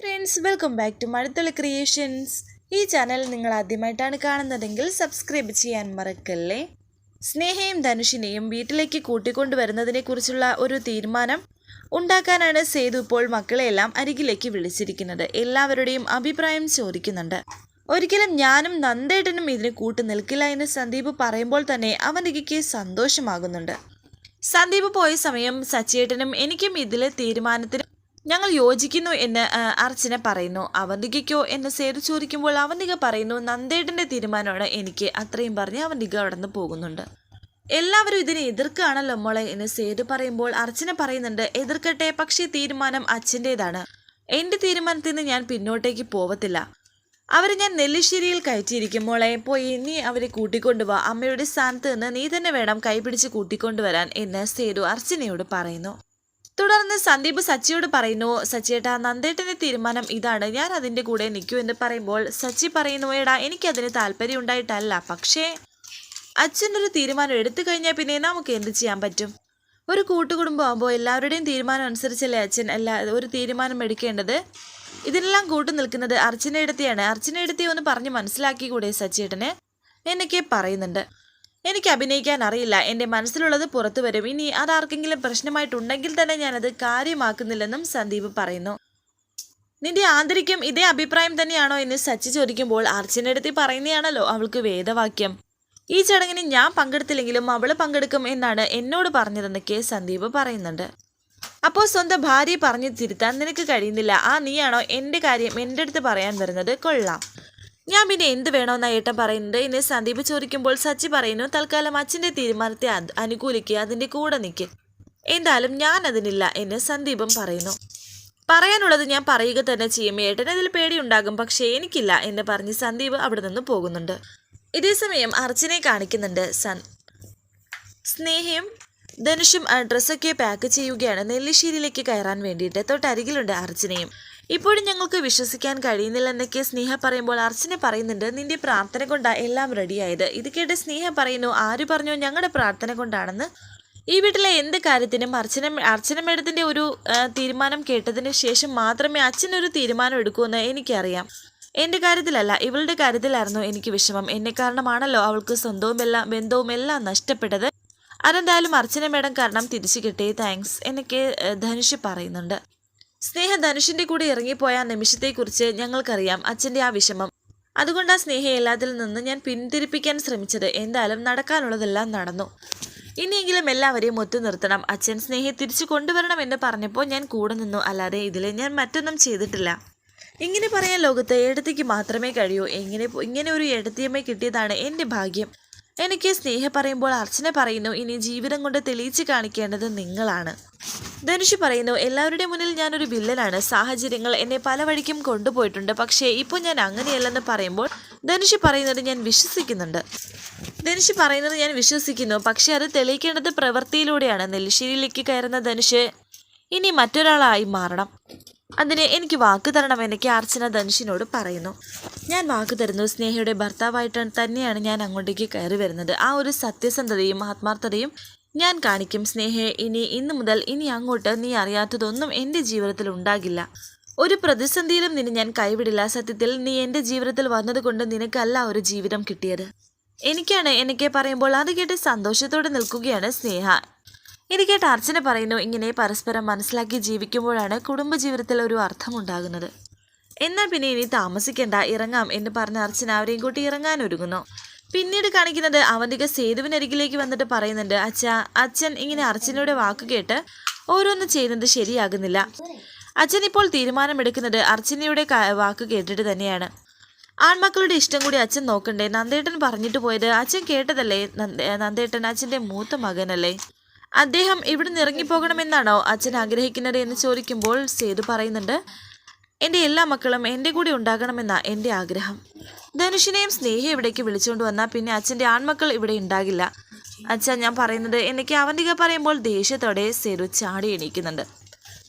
Friends welcome back to Mazhathulli creations ഈ channel നിങ്ങൾ ആദ്യമായിട്ടാണ് കാണുന്നതെങ്കിൽ സബ്സ്ക്രൈബ് ചെയ്യാൻ മറക്കല്ലേ? സ്നേഹയും ധനുഷിനെയും വീട്ടിലേക്ക് കൂട്ടിക്കൊണ്ടുവരുന്നതിനെക്കുറിച്ചുള്ള ഒരു തീരുമാനം ഉണ്ടാക്കാനാണ് സേതു ഇപ്പോൾ മക്കളെയെല്ലാം അരികിലേക്ക് വിളിച്ചിരിക്കുന്നത്. എല്ലാവരുടെയും അഭിപ്രായം ചോദിക്കുന്നുണ്ട്. ഒരിക്കലും ഞാനും നന്ദേട്ടനും ഇതിന് കൂട്ടു നിൽക്കില്ല എന്ന് സന്ദീപ് പറയുമ്പോൾ തന്നെ അവനിക്ക് സന്തോഷമാകുന്നുണ്ട്. സന്ദീപ് പോയ സമയം സച്ചേട്ടനും എനിക്കും ഇതിലെ തീരുമാനത്തിന് ഞങ്ങൾ യോജിക്കുന്നു എന്ന് അർച്ചന പറയുന്നു. അവന്തികയ്ക്കോ എന്ന് സേതു ചോദിക്കുമ്പോൾ അവന്തിക പറയുന്നു നന്ദേട്ടന്റെ തീരുമാനമാണ് എനിക്ക് അത്രയും പറഞ്ഞ് അവന്തിക അവിടെ നിന്ന് പോകുന്നുണ്ട്. എല്ലാവരും ഇതിനെ എതിർക്കുകയാണല്ലോ മോളെ എന്ന് സേതു പറയുമ്പോൾ അർച്ചന പറയുന്നുണ്ട് എതിർക്കട്ടെ പക്ഷേ തീരുമാനം അച്ഛന്റെതാണ്. എന്റെ തീരുമാനത്തിൽ നിന്ന് ഞാൻ പിന്നോട്ടേക്ക് പോവത്തില്ല. അവരെ ഞാൻ നെല്ലിശ്ശേരിയിൽ കയറ്റിയിരിക്കും മോളെ. പോയി നീ അവരെ കൂട്ടിക്കൊണ്ടുവാ അമ്മയുടെ സ്ഥാനത്ത് നിന്ന് നീ തന്നെ വേണം കൈപിടിച്ച് കൂട്ടിക്കൊണ്ടുവരാൻ എന്ന് സേതു അർച്ചനയോട് പറയുന്നു. തുടർന്ന് സന്ദീപ് സച്ചിയോട് പറയുന്നു സച്ചിയേട്ടാ നന്ദേട്ടന്റെ തീരുമാനം ഇതാണ്. ഞാൻ അതിന്റെ കൂടെ നിൽക്കൂ എന്ന് പറയുമ്പോൾ സച്ചി പറയുന്നു എടാ എനിക്കതിന് താല്പര്യം ഉണ്ടായിട്ടല്ല. പക്ഷേ അച്ഛൻ ഒരു തീരുമാനം എടുത്തു കഴിഞ്ഞാൽ പിന്നെ നമുക്ക് എന്ത് ചെയ്യാൻ പറ്റും? ഒരു കൂട്ടുകുടുംബം ആകുമ്പോൾ എല്ലാവരുടെയും തീരുമാനം അനുസരിച്ചല്ലേ അച്ഛൻ എല്ലാ ഒരു തീരുമാനം എടുക്കേണ്ടത്? ഇതിനെല്ലാം കൂട്ടു നിൽക്കുന്നത് അർച്ചനയെടുത്തിയാണ് അർച്ചനയെടുത്തി ഒന്ന് പറഞ്ഞ് മനസ്സിലാക്കി കൂടെ സച്ചിയേട്ടന് എന്നൊക്കെ പറയുന്നുണ്ട്. എനിക്ക് അഭിനയിക്കാൻ അറിയില്ല. എന്റെ മനസ്സിലുള്ളത് പുറത്തു വരും. ഇനി അതാർക്കെങ്കിലും പ്രശ്നമായിട്ടുണ്ടെങ്കിൽ തന്നെ ഞാനത് കാര്യമാക്കുന്നില്ലെന്നും സന്ദീപ് പറയുന്നു. നിന്റെ ആന്തരികം ഇതേ അഭിപ്രായം തന്നെയാണോ എന്ന് സച്ചി ചോദിക്കുമ്പോൾ അർച്ചനടുത്തി പറയുന്നതാണല്ലോ അവൾക്ക് വേദവാക്യം. ഈ ചടങ്ങിന് ഞാൻ പങ്കെടുത്തില്ലെങ്കിലും അവൾ പങ്കെടുക്കും എന്നാണ് എന്നോട് പറഞ്ഞതെന്നൊക്കെ സന്ദീപ് പറയുന്നുണ്ട്. അപ്പോൾ സ്വന്തം ഭാര്യയെ പറഞ്ഞു തിരുത്താൻ നിനക്ക് കഴിയുന്നില്ല. ആ നീയാണോ എന്റെ കാര്യം എന്റെ അടുത്ത് പറയാൻ വരുന്നത്? കൊള്ളാം. ഞാൻ പിന്നെ എന്ത് വേണമെന്നാണ് ഏട്ടൻ പറയുന്നത്? എന്നെ സന്ദീപ് ചോദിക്കുമ്പോൾ സച്ചി പറയുന്നു തൽക്കാലം അച്ഛന്റെ തീരുമാനത്തെ അനുകൂലിക്കുക അതിന്റെ കൂടെ നിൽക്ക് എന്തായാലും ഞാൻ അതിനില്ല എന്ന് സന്ദീപം പറയുന്നു. പറയാനുള്ളത് ഞാൻ പറയുക തന്നെ ചെയ്യും. ഏട്ടൻ അതിൽ പേടിയുണ്ടാകും പക്ഷേ എനിക്കില്ല എന്ന് പറഞ്ഞ് സന്ദീപ് അവിടെ നിന്ന് പോകുന്നുണ്ട്. ഇതേസമയം അർച്ചനെ കാണിക്കുന്നുണ്ട് സൻ സ്നേഹയും ധനുഷും ഡ്രസ്സൊക്കെ പാക്ക് ചെയ്യുകയാണ്. നെല്ലിശ്ശേരിയിലേക്ക് കയറാൻ വേണ്ടിയിട്ട്. തൊട്ടരികിലുണ്ട് അർച്ചനയും. ഇപ്പോഴും ഞങ്ങൾക്ക് വിശ്വസിക്കാൻ കഴിയുന്നില്ലെന്നൊക്കെ സ്നേഹ പറയുമ്പോൾ അർച്ചന പറയുന്നുണ്ട് നിന്റെ പ്രാർത്ഥന കൊണ്ടാ എല്ലാം റെഡിയായത് ഇത് കേട്ട് സ്നേഹ പറയുന്നു ആര് പറഞ്ഞു ഞങ്ങളുടെ പ്രാർത്ഥന കൊണ്ടാണെന്ന്? ഈ വീട്ടിലെ എന്ത് കാര്യത്തിനും അർച്ചന അർച്ചന മേഡത്തിന്റെ ഒരു തീരുമാനം കേട്ടതിന് ശേഷം മാത്രമേ അച്ഛനൊരു തീരുമാനം എടുക്കൂ എന്ന് എനിക്കറിയാം. എന്റെ കാര്യത്തിലല്ല ഇവളുടെ കാര്യത്തിലായിരുന്നു എനിക്ക് വിഷമം. എന്നെ കാരണമാണല്ലോ അവൾക്ക് സ്വന്തവും എല്ലാം ബന്ധവും എല്ലാം നഷ്ടപ്പെട്ടത്. അതെന്തായാലും അർച്ചന മേഡം കാരണം തിരിച്ചു കിട്ടി. താങ്ക്സ് എന്നൊക്കെ ധനുഷ് പറയുന്നുണ്ട്. സ്നേഹ ധനുഷിന്റെ കൂടെ ഇറങ്ങിപ്പോയ ആ നിമിഷത്തെക്കുറിച്ച് ഞങ്ങൾക്കറിയാം അച്ഛന്റെ ആ വിഷമം. അതുകൊണ്ട് ആ സ്നേഹ എല്ലാത്തിൽ നിന്ന് ഞാൻ പിന്തിരിപ്പിക്കാൻ ശ്രമിച്ചത് എന്തായാലും നടക്കാനുള്ളതെല്ലാം നടന്നു. ഇനിയെങ്കിലും എല്ലാവരെയും ഒത്തു നിർത്തണം. അച്ഛൻ സ്നേഹയെ തിരിച്ചു കൊണ്ടുവരണം എന്ന് പറഞ്ഞപ്പോൾ ഞാൻ കൂടെ നിന്നു. അല്ലാതെ ഇതിൽ ഞാൻ മറ്റൊന്നും ചെയ്തിട്ടില്ല. ഇങ്ങനെ പറയാൻ ലോകത്ത് ഏടത്തിക്ക് മാത്രമേ കഴിയൂ. എങ്ങനെ ഇങ്ങനെ ഒരു ഏടത്തിയമ്മ കിട്ടിയതാണ് എന്റെ ഭാഗ്യം. എനിക്ക് സ്നേഹ പറയുമ്പോൾ അർച്ചന പറയുന്നു ഇനി ജീവിതം കൊണ്ട് തെളിയിച്ച് കാണിക്കേണ്ടത് നിങ്ങളാണ്. ധനുഷ് പറയുന്നു എല്ലാവരുടെ മുന്നിൽ ഞാനൊരു വില്ലനാണ്. സാഹചര്യങ്ങൾ എന്നെ പല വഴിക്കും കൊണ്ടുപോയിട്ടുണ്ട്. പക്ഷേ ഇപ്പോൾ ഞാൻ അങ്ങനെയല്ലെന്ന് പറയുമ്പോൾ ധനുഷ് പറയുന്നത് ഞാൻ വിശ്വസിക്കുന്നുണ്ട്. ധനുഷ് പറയുന്നത് ഞാൻ വിശ്വസിക്കുന്നു. പക്ഷേ അത് തെളിയിക്കേണ്ടത് പ്രവൃത്തിയിലൂടെയാണ്. നെല്ലിശ്ശേരിയിലേക്ക് കയറുന്ന ധനുഷ് ഇനി മറ്റൊരാളായി മാറണം. അതിന് എനിക്ക് വാക്ക് തരണം എന്നൊക്കെ അർച്ചന ധനുഷിനോട് പറയുന്നു. ഞാൻ വാക്ക് തരുന്നു. സ്നേഹയുടെ ഭർത്താവായിട്ട് തന്നെയാണ് ഞാൻ അങ്ങോട്ടേക്ക് കയറി വരുന്നത്. ആ ഒരു സത്യസന്ധതയും ആത്മാർത്ഥതയും ഞാൻ കാണിക്കും സ്നേഹയെ ഇനി ഇന്നു മുതൽ ഇനി അങ്ങോട്ട് നീ അറിയാത്തതൊന്നും എന്റെ ജീവിതത്തിൽ ഉണ്ടാകില്ല. ഒരു പ്രതിസന്ധിയിലും നിന്നെ ഞാൻ കൈവിടില്ല. സത്യത്തിൽ നീ എന്റെ ജീവിതത്തിൽ വന്നതുകൊണ്ട് നിനക്കല്ല ഒരു ജീവിതം കിട്ടിയത്. എനിക്കാണ് എനിക്ക് പറയുമ്പോൾ അത് കേട്ട് സന്തോഷത്തോടെ നിൽക്കുകയാണ് സ്നേഹ. ഇത് കേട്ട് അർച്ചന പറയുന്നു ഇങ്ങനെ പരസ്പരം മനസ്സിലാക്കി ജീവിക്കുമ്പോഴാണ് കുടുംബജീവിതത്തിൽ ഒരു അർത്ഥമുണ്ടാകുന്നത്. എന്നാൽ പിന്നെ ഇനി താമസിക്കേണ്ട ഇറങ്ങാം എന്ന് പറഞ്ഞ അർച്ചന അവരെയും കൂട്ടി ഇറങ്ങാൻ ഒരുങ്ങുന്നു. പിന്നീട് കാണിക്കുന്നത് അവന്തിക സേതുവിനരികിലേക്ക് വന്നിട്ട് പറയുന്നുണ്ട് അച്ഛ അച്ഛൻ ഇങ്ങനെ അർച്ചനയുടെ വാക്ക് കേട്ട് ഓരോന്ന് ചെയ്യുന്നത് ശരിയാകുന്നില്ല. അച്ഛൻ ഇപ്പോൾ തീരുമാനമെടുക്കുന്നത് അർച്ചനയുടെ വാക്ക് കേട്ടിട്ട് തന്നെയാണ്. ആൺമക്കളുടെ ഇഷ്ടം കൂടി അച്ഛൻ നോക്കണ്ടേ? നന്ദേട്ടൻ പറഞ്ഞിട്ട് പോയത് അച്ഛൻ കേട്ടതല്ലേ? നന്ദ- നന്ദേട്ടൻ അച്ഛന്റെ മൂത്ത മകനല്ലേ? അദ്ദേഹം ഇവിടുന്ന് ഇറങ്ങിപ്പോകണമെന്നാണോ അച്ഛൻ ആഗ്രഹിക്കുന്നത്? എന്ന് ചോദിക്കുമ്പോൾ സേതു പറയുന്നുണ്ട് എന്റെ എല്ലാ മക്കളും എന്റെ കൂടെ ഉണ്ടാകണമെന്നാ എന്റെ ആഗ്രഹം. ധനുഷിനെയും സ്നേഹയും ഇവിടേക്ക് വിളിച്ചുകൊണ്ട് വന്നാൽ പിന്നെ അച്ഛന്റെ ആൺമക്കൾ ഇവിടെ ഉണ്ടാകില്ല. അച്ഛൻ ഞാൻ പറയുന്നത് എനിക്ക് അവന്തിക പറയുമ്പോൾ ദേഷ്യത്തോടെ സെരു ചാടി എണീക്കുന്നുണ്ട്.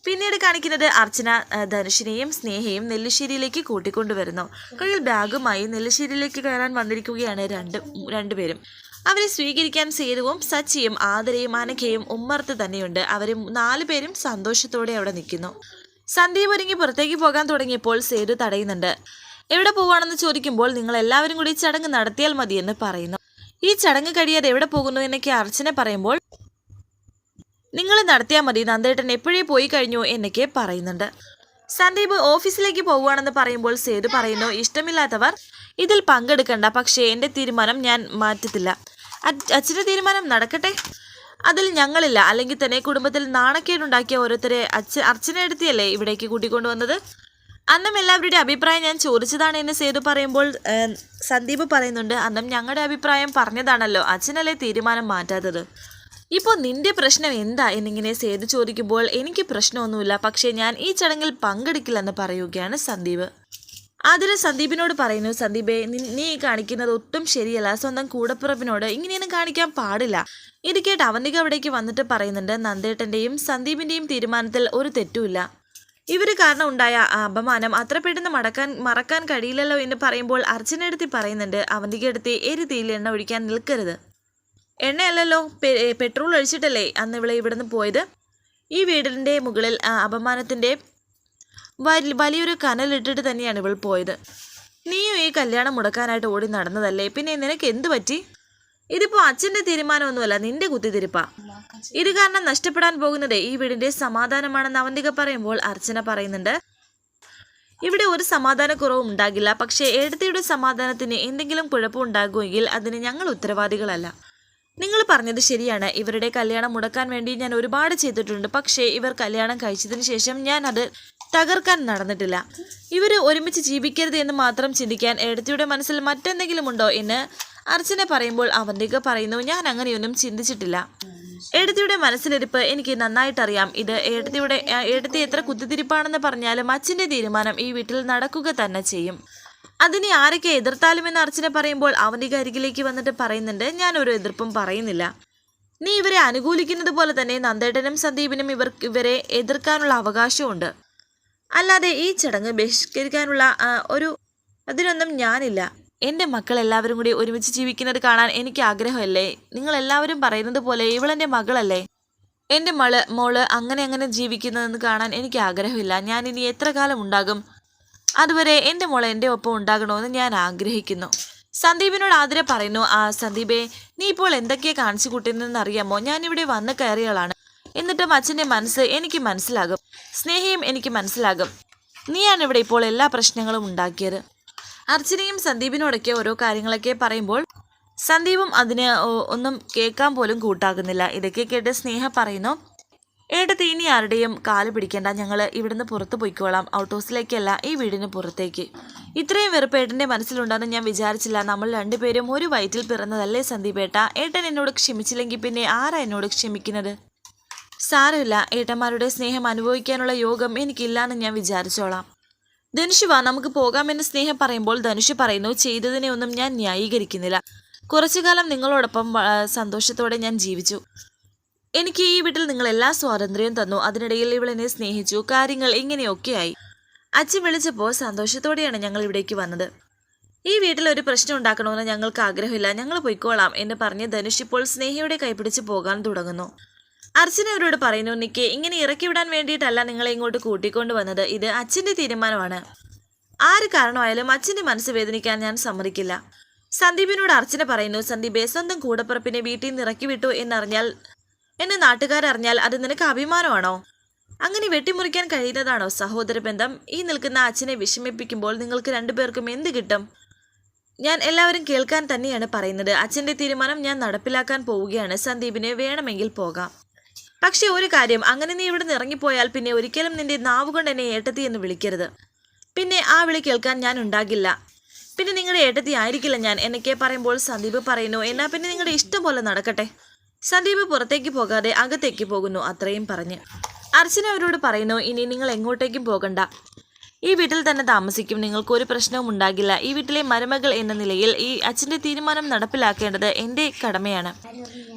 പിന്നീട് കാണിക്കുന്നത് അർച്ചന ധനുഷിനെയും സ്നേഹയും നെല്ലിശ്ശേരിയിലേക്ക് കൂട്ടിക്കൊണ്ടുവരുന്നു. കയ്യിൽ ബാഗുമായി നെല്ലിശ്ശേരിയിലേക്ക് കയറാൻ വന്നിരിക്കുകയാണ് രണ്ട് രണ്ടുപേരും. അവരെ സ്വീകരിക്കാൻ സേതുവും സച്ചിയും ആദരയും അനഘയും ഉമ്മർത്ത് തന്നെയുണ്ട്. അവരും നാലുപേരും സന്തോഷത്തോടെ അവിടെ നിൽക്കുന്നു. സന്ദീപ് ഒരുങ്ങി പുറത്തേക്ക് പോകാൻ തുടങ്ങിയപ്പോൾ സേതു തടയുന്നുണ്ട്. എവിടെ പോവാണെന്ന് ചോദിക്കുമ്പോൾ നിങ്ങൾ എല്ലാവരും കൂടി ചടങ്ങ് നടത്തിയാൽ മതിയെന്ന് പറയുന്നു. ഈ ചടങ്ങ് കഴിയാതെ എവിടെ പോകുന്നു? എന്നൊക്കെ അർച്ചന പറയുമ്പോൾ നിങ്ങൾ നടത്തിയാൽ മതി. നന്ദേട്ടൻ എപ്പോഴേ പോയി കഴിഞ്ഞു? എന്നൊക്കെ പറയുന്നുണ്ട്. സന്ദീപ് ഓഫീസിലേക്ക് പോവുകയാണെന്ന് പറയുമ്പോൾ സേതു പറയുന്നു ഇഷ്ടമില്ലാത്തവർ ഇതിൽ പങ്കെടുക്കണ്ട. പക്ഷേ എന്റെ തീരുമാനം ഞാൻ മാറ്റത്തില്ല. അച്ഛന്റെ തീരുമാനം നടക്കട്ടെ? അതിൽ ഞങ്ങളില്ല. അല്ലെങ്കിൽ തന്നെ കുടുംബത്തിൽ നാണക്കേടുണ്ടാക്കിയ ഓരോരുത്തരെ അച്ഛ അർച്ചനെ എടുത്തിയല്ലേ ഇവിടേക്ക് കൂട്ടിക്കൊണ്ടുവന്നത് അന്നും എല്ലാവരുടെയും അഭിപ്രായം ഞാൻ ചോദിച്ചതാണ് എന്ന് സേതു പറയുമ്പോൾ സന്ദീപ് പറയുന്നുണ്ട് അന്നും ഞങ്ങളുടെ അഭിപ്രായം പറഞ്ഞതാണല്ലോ. അച്ഛനല്ലേ തീരുമാനം മാറ്റാത്തത്? ഇപ്പോൾ നിന്റെ പ്രശ്നം എന്താ? എന്നിങ്ങനെ സേതു ചോദിക്കുമ്പോൾ എനിക്ക് പ്രശ്നമൊന്നുമില്ല. പക്ഷേ ഞാൻ ഈ ചടങ്ങിൽ പങ്കെടുക്കില്ലെന്ന് പറയുകയാണ് സന്ദീപ്. ആതിര സന്ദീപിനോട് പറയുന്നു സന്ദീപെ നീ കാണിക്കുന്നത് ഒട്ടും ശരിയല്ല. സ്വന്തം കൂടപ്പിറപ്പിനോട് ഇങ്ങനെയൊന്നും കാണിക്കാൻ പാടില്ല. ഇത് കേട്ട് അവന്തിക അവിടേക്ക് വന്നിട്ട് പറയുന്നുണ്ട് നന്ദേട്ടന്റെയും സന്ദീപിന്റെയും തീരുമാനത്തിൽ ഒരു തെറ്റുമില്ല. ഇവർ കാരണം ഉണ്ടായ അപമാനം അത്ര പെട്ടെന്ന് മടക്കാൻ മറക്കാൻ കഴിയില്ലല്ലോ എന്ന് പറയുമ്പോൾ അർച്ചനടുത്തി പറയുന്നുണ്ട് അവന്തിക എടുത്തി എരി തീയിൽ എണ്ണ ഒഴിക്കാൻ നിൽക്കരുത്. എണ്ണയല്ലല്ലോ പെട്രോൾ ഒഴിച്ചിട്ടല്ലേ അന്ന് ഇവളെ ഇവിടുന്ന് പോയത്? ഈ വീടിന്റെ മുകളിൽ അപമാനത്തിന്റെ വലിയൊരു കനലിട്ടിട്ട് തന്നെയാണ് ഇവൾ പോയത്. നീയും ഈ കല്യാണം മുടക്കാനായിട്ട് ഓടി നടന്നതല്ലേ? പിന്നെ നിനക്ക് എന്ത് പറ്റി? ഇതിപ്പോ അച്ഛന്റെ തീരുമാനമൊന്നുമല്ല നിന്റെ കുത്തിത്തിരിപ്പാ. ഇത് കാരണം നഷ്ടപ്പെടാൻ പോകുന്നത് ഈ വീടിന്റെ സമാധാനമാണെന്ന് അവന്തിക പറയുമ്പോൾ അർച്ചന പറയുന്നുണ്ട്. ഇവിടെ ഒരു സമാധാനക്കുറവും ഉണ്ടാകില്ല പക്ഷേ എഴുത്തിയുടെ സമാധാനത്തിന് എന്തെങ്കിലും കുഴപ്പമുണ്ടാകുമെങ്കിൽ അതിന് ഞങ്ങൾ ഉത്തരവാദികളല്ല. നിങ്ങൾ പറഞ്ഞത് ശരിയാണ്. ഇവരുടെ കല്യാണം മുടക്കാൻ വേണ്ടി ഞാൻ ഒരുപാട് ചെയ്തിട്ടുണ്ട്. പക്ഷേ ഇവർ കല്യാണം കഴിച്ചതിന് ശേഷം ഞാൻ അത് തകർക്കാൻ നടന്നിട്ടില്ല. ഇവർ ഒരുമിച്ച് ജീവിക്കരുത് എന്ന് മാത്രം ചിന്തിക്കാൻ എടത്തിയുടെ മനസ്സിൽ മറ്റെന്തെങ്കിലും ഉണ്ടോ എന്ന് അർച്ചന പറയുമ്പോൾ അവന്തിക പറയുന്നു ഞാൻ അങ്ങനെയൊന്നും ചിന്തിച്ചിട്ടില്ല. എഴുത്തിയുടെ മനസ്സിലിരിപ്പ് എനിക്ക് നന്നായിട്ടറിയാം. ഇത് എഴുത്തിയുടെ എഴുത്തി എത്ര കുത്തിത്തിരിപ്പാണെന്ന് പറഞ്ഞാലും അച്ഛന്റെ തീരുമാനം ഈ വീട്ടിൽ നടക്കുക തന്നെ ചെയ്യും. അതിനെ ആരൊക്കെ എതിർത്താലുമെന്ന് അർച്ചന പറയുമ്പോൾ അവന്റെ അരികിലേക്ക് വന്നിട്ട് പറയുന്നുണ്ട് ഞാൻ ഒരു എതിർപ്പും പറയുന്നില്ല. നീ ഇവരെ അനുകൂലിക്കുന്നത് പോലെ തന്നെ നന്ദേട്ടനും സന്ദീപിനും ഇവർ ഇവരെ എതിർക്കാനുള്ള അവകാശമുണ്ട് അല്ലാതെ ഈ ചടങ്ങ് ബഹിഷ്കരിക്കാനുള്ള ഒരു അതിനൊന്നും ഞാനില്ല. എന്റെ മക്കൾ എല്ലാവരും കൂടി ഒരുമിച്ച് ജീവിക്കുന്നത് കാണാൻ എനിക്ക് ആഗ്രഹമല്ലേ? നിങ്ങൾ എല്ലാവരും പറയുന്നത് പോലെ ഇവളെന്റെ മകളല്ലേ? എന്റെ മൾ മോൾ അങ്ങനെ അങ്ങനെ ജീവിക്കുന്നതെന്ന് കാണാൻ എനിക്ക് ആഗ്രഹമില്ല. ഞാൻ ഇനി എത്ര കാലം ഉണ്ടാകും? അതുവരെ എന്റെ മോളെ എന്റെ ഒപ്പം ഉണ്ടാകണമെന്ന് ഞാൻ ആഗ്രഹിക്കുന്നു. സന്ദീപിനോട് ആതിര പറയുന്നു ആ സന്ദീപേ നീ ഇപ്പോൾ എന്തൊക്കെയാ കാണിച്ചു കൂട്ടുന്നതെന്ന് അറിയാമോ? ഞാനിവിടെ വന്ന് കയറിയളാണ് എന്നിട്ടും അച്ഛന്റെ മനസ്സ് എനിക്ക് മനസ്സിലാകും. സ്നേഹയും എനിക്ക് മനസ്സിലാകും. നീയാണ് ഇവിടെ ഇപ്പോൾ എല്ലാ പ്രശ്നങ്ങളും ഉണ്ടാക്കിയത്. അർച്ചനയും സന്ദീപിനോടൊക്കെ ഓരോ കാര്യങ്ങളൊക്കെ പറയുമ്പോൾ സന്ദീപും അതിന് ഒന്നും കേൾക്കാൻ പോലും കൂട്ടാകുന്നില്ല. ഇതൊക്കെ കേട്ട് സ്നേഹ പറയുന്നു ഏട്ടത്തി ഇനി ആരുടെയും കാൽ പിടിക്കേണ്ട. ഞങ്ങൾ ഇവിടുന്ന് പുറത്ത് പോയിക്കോളാം. ഔട്ട് ഹൗസിലേക്കല്ല ഈ വീടിന് പുറത്തേക്ക്. ഇത്രയും വെറുപ്പ് ഏട്ടന്റെ മനസ്സിലുണ്ടെന്ന് ഞാൻ വിചാരിച്ചില്ല. നമ്മൾ രണ്ടുപേരും ഒരു വയറ്റിൽ പിറന്നതല്ലേ സന്ദീപേട്ട? ഏട്ടൻ എന്നോട് ക്ഷമിച്ചില്ലെങ്കിൽ പിന്നെ ആരാ എന്നോട് ക്ഷമിക്കുന്നത്? സാരമില്ല. ഏട്ടന്മാരുടെ സ്നേഹം അനുഭവിക്കാനുള്ള യോഗം എനിക്കില്ലാന്ന് ഞാൻ വിചാരിച്ചോളാം. ധനുഷ് വാ നമുക്ക് പോകാമെന്ന് സ്നേഹം പറയുമ്പോൾ ധനുഷ് പറയുന്നു ചെയ്തതിനെ ഒന്നും ഞാൻ ന്യായീകരിക്കുന്നില്ല. കുറച്ചു കാലം നിങ്ങളോടൊപ്പം സന്തോഷത്തോടെ ഞാൻ ജീവിച്ചു. എനിക്ക് ഈ വീട്ടിൽ നിങ്ങൾ എല്ലാ സ്വാതന്ത്ര്യവും തന്നു. അതിനിടയിൽ ഇവൾ എന്നെ സ്നേഹിച്ചു. കാര്യങ്ങൾ ഇങ്ങനെയൊക്കെയായി. അച്ഛൻ വിളിച്ചപ്പോൾ സന്തോഷത്തോടെയാണ് ഞങ്ങൾ ഇവിടേക്ക് വന്നത്. ഈ വീട്ടിൽ ഒരു പ്രശ്നം ഉണ്ടാക്കണമെന്ന് ഞങ്ങൾക്ക് ആഗ്രഹമില്ല. ഞങ്ങൾ പൊയ്ക്കോളാം എന്ന് പറഞ്ഞ് ധനുഷ് ഇപ്പോൾ സ്നേഹയുടെ കൈപിടിച്ച് പോകാൻ തുടങ്ങുന്നു. അർച്ചന അവരോട് പറയുന്നു നിക്ക് ഇങ്ങനെ ഇറക്കി വിടാൻ വേണ്ടിയിട്ടല്ല നിങ്ങളെ ഇങ്ങോട്ട് കൂട്ടിക്കൊണ്ട് വന്നത്. ഇത് അച്ഛന്റെ തീരുമാനമാണ്. ആര് കാരണമായാലും അച്ഛന്റെ മനസ്സ് വേദനിക്കാൻ ഞാൻ സമ്മതിക്കില്ല. സന്ദീപിനോട് അർച്ചന പറയുന്നു സന്ദീപെ സ്വന്തം കൂടപ്പിറപ്പിനെ വീട്ടിൽ നിന്ന് ഇറക്കി വിട്ടു എന്നറിഞ്ഞാൽ എന്നെ നാട്ടുകാരറിഞ്ഞാൽ അത് നിനക്ക് അഭിമാനമാണോ? അങ്ങനെ വെട്ടിമുറിക്കാൻ കഴിയുന്നതാണോ സഹോദര ബന്ധം ഈ നിൽക്കുന്ന അച്ഛനെ വിഷമിപ്പിക്കുമ്പോൾ നിങ്ങൾക്ക് രണ്ടുപേർക്കും എന്ത് കിട്ടും? ഞാൻ എല്ലാവരും കേൾക്കാൻ തന്നെയാണ് പറയുന്നത്. അച്ഛന്റെ തീരുമാനം ഞാൻ നടപ്പിലാക്കാൻ പോവുകയാണ്. സന്ദീപിന് വേണമെങ്കിൽ പോകാം. പക്ഷേ ഒരു കാര്യം അങ്ങനെ നീ ഇവിടെ നിറങ്ങിപ്പോയാൽ പിന്നെ ഒരിക്കലും നിന്റെ നാവുകൊണ്ട് എന്നെ ഏട്ടത്തി എന്ന് വിളിക്കരുത്. പിന്നെ ആ വിളി കേൾക്കാൻ ഞാൻ ഉണ്ടാകില്ല. പിന്നെ നിങ്ങളുടെ ഏട്ടത്തി ആയിരിക്കില്ല ഞാൻ. എന്നൊക്കെ പറയുമ്പോൾ സന്ദീപ് പറയുന്നു എന്നാൽ പിന്നെ നിങ്ങളുടെ ഇഷ്ടം പോലെ നടക്കട്ടെ. സന്ദീപ് പുറത്തേക്ക് പോകാതെ അകത്തേക്ക് പോകുന്നു അത്രയും പറഞ്ഞ്. അർച്ചന അവരോട് പറയുന്നു ഇനി നിങ്ങൾ എങ്ങോട്ടേക്കും പോകണ്ട. ഈ വീട്ടിൽ തന്നെ താമസിക്കും. നിങ്ങൾക്ക് ഒരു പ്രശ്നവും ഉണ്ടാകില്ല. ഈ വീട്ടിലെ മരുമകൾ എന്ന നിലയിൽ ഈ അച്ഛന്റെ തീരുമാനം നടപ്പിലാക്കേണ്ടത് എന്റെ കടമയാണ്.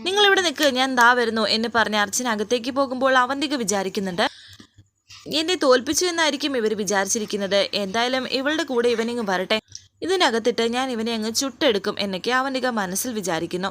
നിങ്ങൾ ഇവിടെ നിൽക്ക്. ഞാൻ ദാ വരുന്നു എന്ന് പറഞ്ഞ് അർച്ചന അകത്തേക്ക് പോകുമ്പോൾ അവന്തിക വിചാരിക്കുന്നുണ്ട്. എന്നെ തോൽപ്പിച്ചു എന്നായിരിക്കും ഇവർ വിചാരിച്ചിരിക്കുന്നത്. എന്തായാലും ഇവളുടെ കൂടെ ഇവനിങ്ങ് വരട്ടെ. ഇതിനകത്തിട്ട് ഞാൻ ഇവനെ അങ്ങ് ചുട്ടെടുക്കും എന്നൊക്കെ അവന്തിക മനസ്സിൽ വിചാരിക്കുന്നു.